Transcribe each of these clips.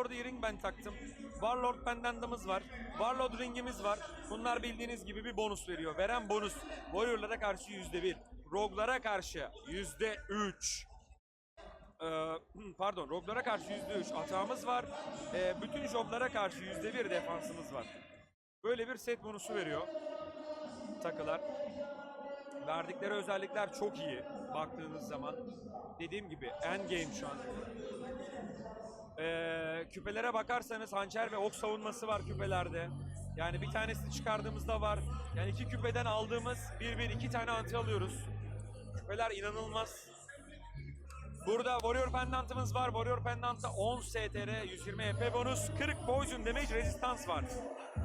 Warlord'a ring ben taktım. Warlord pendantımız var. Warlord ringimiz var. Bunlar bildiğiniz gibi bir bonus veriyor. Veren bonus. Warrior'lara karşı yüzde bir. Rogue'lara karşı yüzde üç. Ee, pardon, Rogue'lara karşı yüzde üç atağımız var. Ee, bütün joblara karşı yüzde bir defansımız var. Böyle bir set bonusu veriyor takılar. Verdikleri özellikler çok iyi baktığınız zaman. Dediğim gibi endgame şu an. Ee, küpelere bakarsanız hançer ve ok savunması var küpelerde. Yani bir tanesini çıkardığımızda var. Yani iki küpeden aldığımız bir bir iki tane anti alıyoruz. Küpeler inanılmaz. Burada Warrior Pendant'ımız var. Warrior Pendant'ta 10 STR, 120 EP bonus, 40 Poison Damage Resistance var.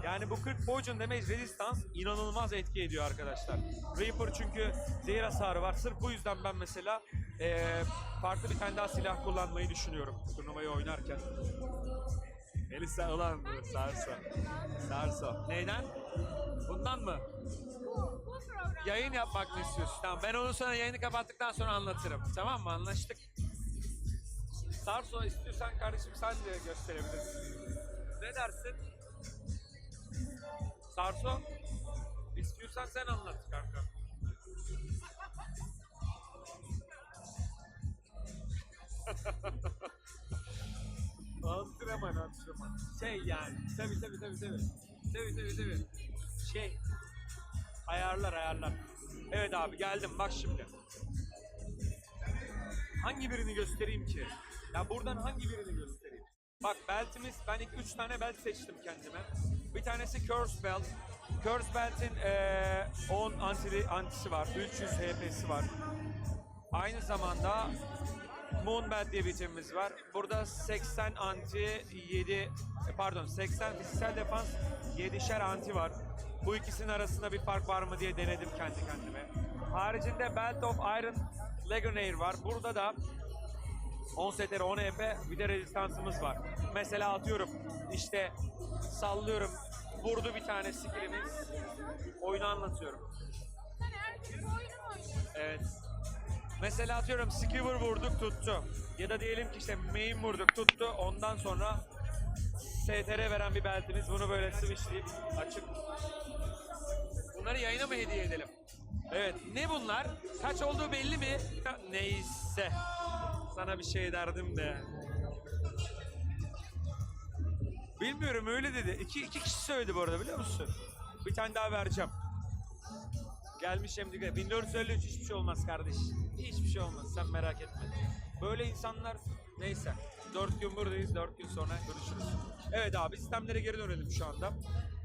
Yani bu 40 Poison Damage Resistance inanılmaz etki ediyor arkadaşlar. Reaper çünkü zehir hasarı var. Sırf bu yüzden ben mesela eee, farklı bir tane daha silah kullanmayı düşünüyorum turnuvayı oynarken. Elisa ulan bu Sarso. Sarso. Neyden? Bundan mı? Bu, bu program. Yayın yapmak mı istiyorsun? Tamam ben onu sana yayını kapattıktan sonra anlatırım. Tamam mı? Anlaştık. Sarso istiyorsan kardeşim sen de gösterebilirsin. Ne dersin? Sarso? İstiyorsan sen anlat kanka. antrenman antrenman. Şey yani. Tabii tabii tabii tabii. Tabii tabii tabii. Şey. Ayarlar ayarlar. Evet abi geldim bak şimdi. Hangi birini göstereyim ki? Ya buradan hangi birini göstereyim? Bak beltimiz ben ilk 3 tane belt seçtim kendime. Bir tanesi Curse Belt. Curse Belt'in eee 10 anti, antisi var. 300 HP'si var. Aynı zamanda Moon Belt diye bir itemimiz var. Burada 80 anti 7 pardon 80 fiziksel defans 7'şer anti var. Bu ikisinin arasında bir fark var mı diye denedim kendi kendime. Haricinde Belt of Iron Legionnaire var. Burada da 10 STR 10 EP bir de rezistansımız var. Mesela atıyorum işte sallıyorum vurdu bir tane skillimiz. Oyunu anlatıyorum. Sen herkes oyunu mu oynuyorsun? Evet. Mesela atıyorum skewer vurduk tuttu. Ya da diyelim ki işte main vurduk tuttu. Ondan sonra STR veren bir beltimiz. Bunu böyle switchleyip açıp bunları yayına mı hediye edelim? Evet. Ne bunlar? Kaç olduğu belli mi? Neyse. Sana bir şey derdim de. Bilmiyorum öyle dedi. İki, iki kişi söyledi bu arada biliyor musun? Bir tane daha vereceğim. Gelmiş hem de 1453 hiçbir şey olmaz kardeş. Hiçbir şey olmaz sen merak etme. Böyle insanlar neyse. 4 gün buradayız 4 gün sonra görüşürüz. Evet abi sistemlere geri dönelim şu anda.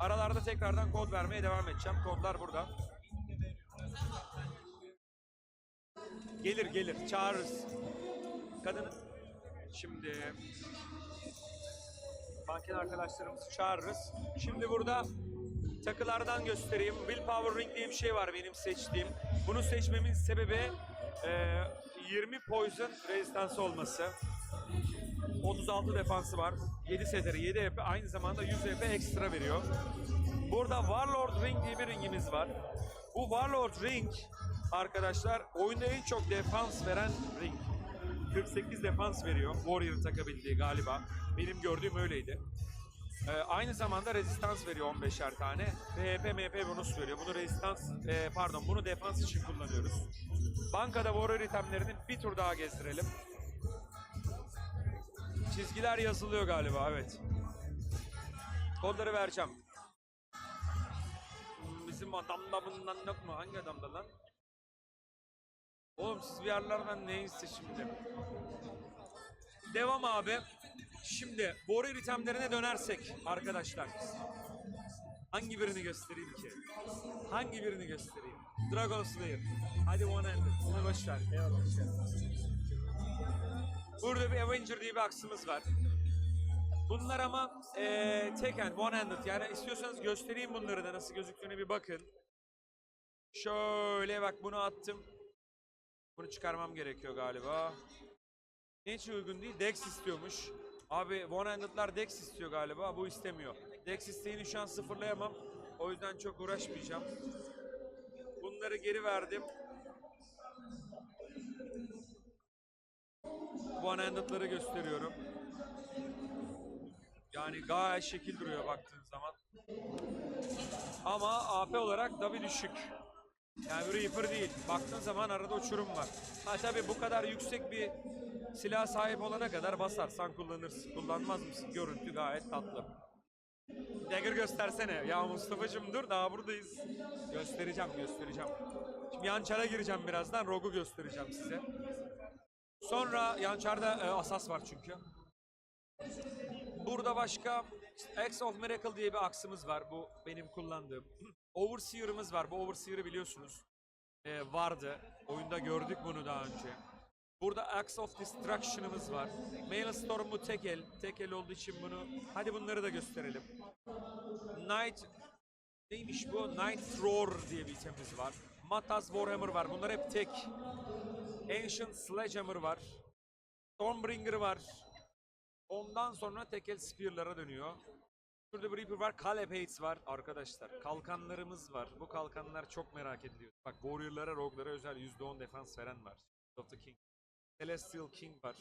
Aralarda tekrardan kod vermeye devam edeceğim. Kodlar burada. Gelir gelir çağırırız. Kadını şimdi banken arkadaşlarımızı çağırırız. Şimdi burada takılardan göstereyim. Willpower Ring diye bir şey var benim seçtiğim. Bunu seçmemin sebebi e, 20 poison rezistansı olması. 36 defansı var. 7 seteri, 7 EP aynı zamanda 100 EP ekstra veriyor. Burada Warlord Ring diye bir ringimiz var. Bu Warlord Ring arkadaşlar oyunda en çok defans veren ring. 48 defans veriyor. Warrior'ın takabildiği galiba. Benim gördüğüm öyleydi. Ee, aynı zamanda rezistans veriyor 15'er tane. Ve HP MP bonus veriyor. Bunu rezistans, e, pardon bunu defans için kullanıyoruz. Bankada Warrior itemlerini bir tur daha gezdirelim. Çizgiler yazılıyor galiba evet. Kodları vereceğim. Hmm, Bizim adamda bundan yok mu? Hangi adamda lan? Oğlum siz bir yerlerden neyse şimdi. Devam abi. Şimdi Warrior itemlerine dönersek arkadaşlar. Hangi birini göstereyim ki? Hangi birini göstereyim? Dragon Slayer. Hadi one handed. Onu boş ver. Eyvallah. Burada bir Avenger diye bir aksımız var. Bunlar ama eee tek hand, one handed. Yani istiyorsanız göstereyim bunları da nasıl gözüktüğüne bir bakın. Şöyle bak bunu attım. Bunu çıkarmam gerekiyor galiba. Hiç uygun değil. Dex istiyormuş. Abi one-handed'lar Dex istiyor galiba. Bu istemiyor. Dex isteğini şu an sıfırlayamam. O yüzden çok uğraşmayacağım. Bunları geri verdim. One-handed'ları gösteriyorum. Yani gayet şekil duruyor baktığın zaman. Ama AP olarak da bir düşük. Yani bir Reaper değil. Baktığın zaman arada uçurum var. Ha tabii bu kadar yüksek bir silah sahip olana kadar basarsan kullanırsın. Kullanmaz mısın? Görüntü gayet tatlı. Dagger göstersene. Ya Mustafa'cığım dur daha buradayız. Göstereceğim göstereceğim. Şimdi Yançar'a gireceğim birazdan. Rogue'u göstereceğim size. Sonra Yançar'da e, Asas var çünkü. Burada başka Axe of Miracle diye bir aksımız var. Bu benim kullandığım. Overseer'ımız var. Bu Overseer'ı biliyorsunuz. Ee, vardı. Oyunda gördük bunu daha önce. Burada Axe of Destruction'ımız var. Maelstrom bu tek el. Tek el olduğu için bunu... Hadi bunları da gösterelim. Night... Neymiş bu? Night Roar diye bir itemimiz var. Matas Warhammer var. Bunlar hep tek. Ancient Sledgehammer var. Stormbringer var. Ondan sonra tekel spear'lara dönüyor. Şurada bir Reaper var, Caleb Hates var arkadaşlar. Kalkanlarımız var. Bu kalkanlar çok merak ediliyor. Bak Warrior'lara, Rogue'lara özel %10 defans veren var. of the King. Celestial King var.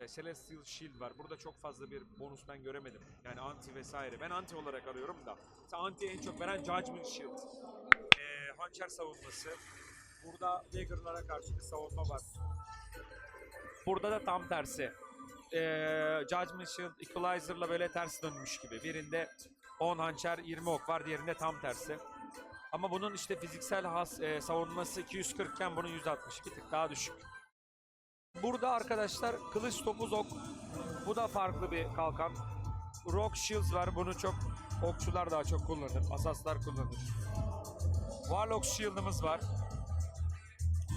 E, Celestial Shield var. Burada çok fazla bir bonus ben göremedim. Yani anti vesaire. Ben anti olarak arıyorum da. Mesela anti en çok veren Judgment Shield. E, hançer savunması. Burada Dagger'lara karşı bir savunma var. Burada da tam tersi. Ee, Judgment Shield Equalizer'la böyle ters dönmüş gibi. Birinde 10 hançer 20 ok var, diğerinde tam tersi. Ama bunun işte fiziksel has, e, savunması 240 iken bunun 160 bir tık daha düşük. Burada arkadaşlar kılıç topuz ok. Bu da farklı bir kalkan. Rock Shields var. Bunu çok okçular daha çok kullanır. Asaslar kullanır. Warlock Shield'ımız var.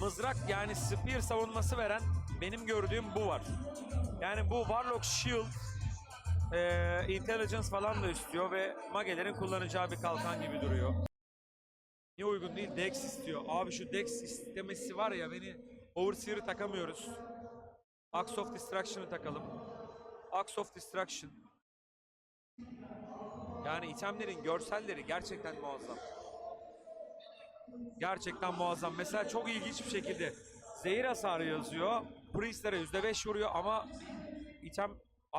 Mızrak yani spear savunması veren benim gördüğüm bu var. Yani bu Warlock Shield eee, intelligence falan da istiyor ve magelerin kullanacağı bir kalkan gibi duruyor. Niye uygun değil? Dex istiyor. Abi şu Dex istemesi var ya beni Overseer'ı takamıyoruz. Axe of Destruction'ı takalım. Axe of Destruction. Yani itemlerin görselleri gerçekten muazzam. Gerçekten muazzam. Mesela çok ilginç bir şekilde zehir hasarı yazıyor. Priestlere %5 vuruyor ama item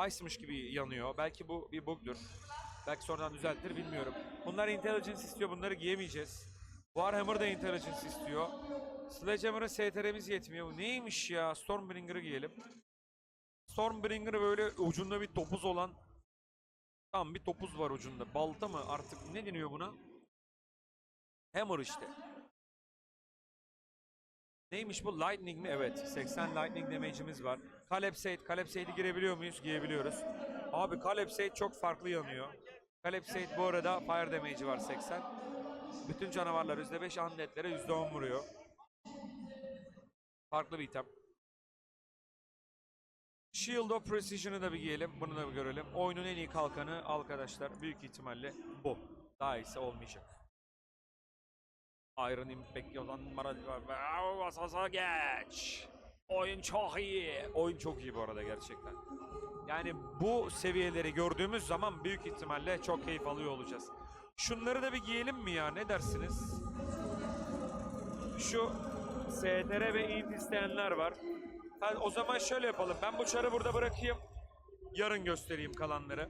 ice'mış gibi yanıyor. Belki bu bir bug'dur. Belki sonradan düzeltir bilmiyorum. Bunlar intelligence istiyor. Bunları giyemeyeceğiz. Warhammer da intelligence istiyor. Sledgehammer'a STR'miz yetmiyor. Bu neymiş ya? Stormbringer'ı giyelim. Stormbringer böyle ucunda bir topuz olan tam bir topuz var ucunda. Balta mı artık ne deniyor buna? Hammer işte. Neymiş bu? Lightning mi? Evet. 80 lightning damage'imiz var. Calepsade. Calepsade'i girebiliyor muyuz? Girebiliyoruz. Abi Calepsade çok farklı yanıyor. Calepsade bu arada fire damage'i var 80. Bütün canavarlar %5, undead'lere %10 vuruyor. Farklı bir item. Shield of Precision'ı da bir giyelim. Bunu da bir görelim. Oyunun en iyi kalkanı arkadaşlar. Büyük ihtimalle bu. Daha iyisi olmayacak. Iron Impact olan numara Asasa geç. Oyun çok iyi. Oyun çok iyi bu arada gerçekten. Yani bu seviyeleri gördüğümüz zaman büyük ihtimalle çok keyif alıyor olacağız. Şunları da bir giyelim mi ya? Ne dersiniz? Şu STR ve int isteyenler var. Hadi o zaman şöyle yapalım. Ben bu çarı burada bırakayım. Yarın göstereyim kalanları.